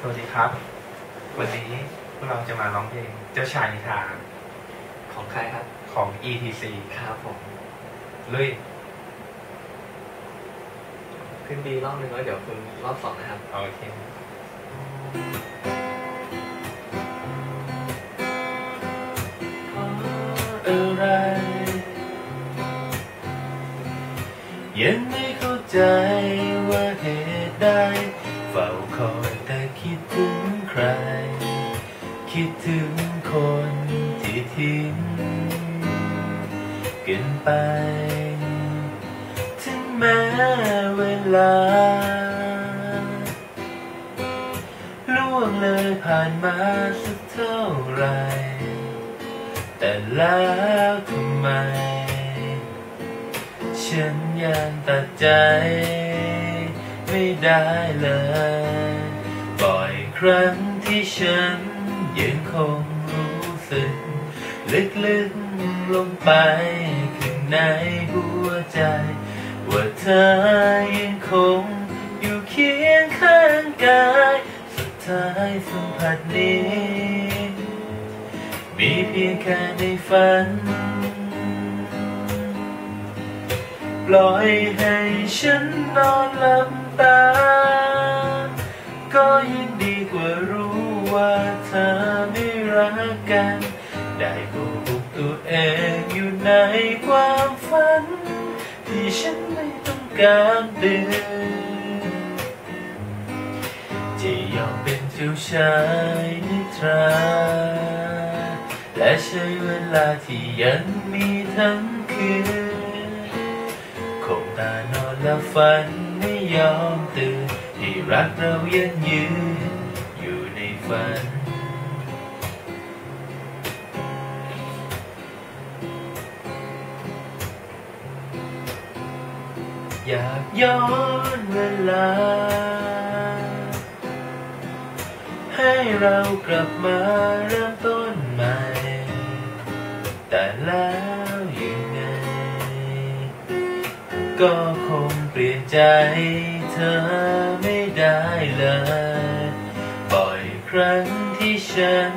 สวัสดีครับ วันนี้พวกเราจะมาร้องเพลงเจ้าชายนิทานของใครครับ ของ ETC ครับผมลุยขึ้นดีรอบหนึ่งแล้วเดี๋ยวคุณรอบสองนะครับ โอเคอะไรยังไม่เข้าใจว่าเหตุใดเอยแต่คิดถึงใคร คิดถึงคนที่ทิ้งกันไป ถึงแม้เวลาล่วงเลยผ่านมาสักเท่าไร แต่แล้วทำไม ฉันยังตัดใจไม่ได้เลย ครั้งที่ฉันยังคงรู้สึก ลึกๆลงไปข้างในหัวใจ ว่าเธอยังคงอยู่เคียงข้างกาย สุดท้ายสัมผัสนี้ มีเพียงแค่ในฝัน ปล่อยให้ฉันนอนหลับตา ก็ยังดีกว่ารู้ว่าเธอไม่รักกัน ได้โกหกตัวเองอยู่ในความฝัน ที่ฉันไม่ต้องการตื่นจะยอมเป็นเจ้าชายนิทรา และใช้เวลาที่ยังมีทั้งคืนคงตานอนและฝันไม่ยอมตื่น ให้รักเรายังยืนอยู่ในฝัน อยากย้อนเวลา ให้เรากลับมาเริ่มต้นใหม่ แต่แล้วยังไง ก็คงเปลี่ยนใจ เธอไม่ได้เลย บ่อยครั้งที่ฉัน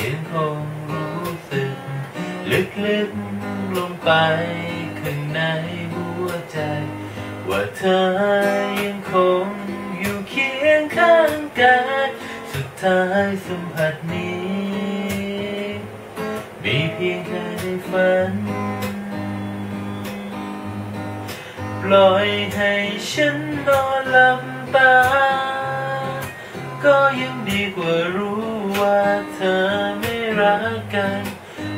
ยังคงรู้สึก ลึกๆลงไปข้างในหัวใจ ว่าเธอยังคงอยู่เคียงข้างกายสุดท้ายสัมผัสนี้ มีเพียงแค่ในฝัน ปล่อยให้ฉันนอนหลับตา ก็ยังดีกว่ารู้ว่าเธอไม่รักกัน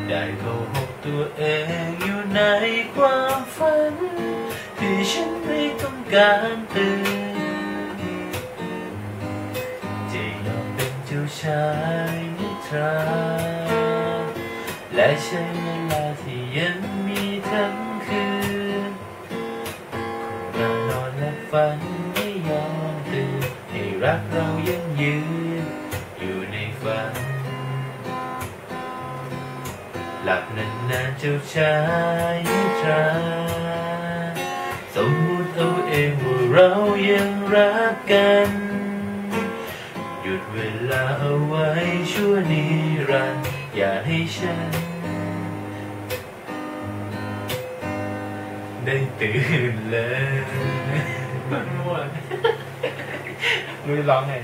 ได้โกหกตัวเองอยู่ในความฝัน ที่ฉันไม่ต้องการตื่นจะยอมเป็นเจ้าชายนิทราและใช้เวลาที่ยังมีทั้ง ฝันไม่ยอมตื่นให้รักเรายังยืนอยู่ในฝัน หลับนานๆเจ้าชายนิทราสมมุติเอาเองว่าเรายังรักกัน หยุดเวลาเอาไว้ชั่วนิรันดร์อย่าให้ฉันได้ตื่นเลย Vâng. nuôi lon này.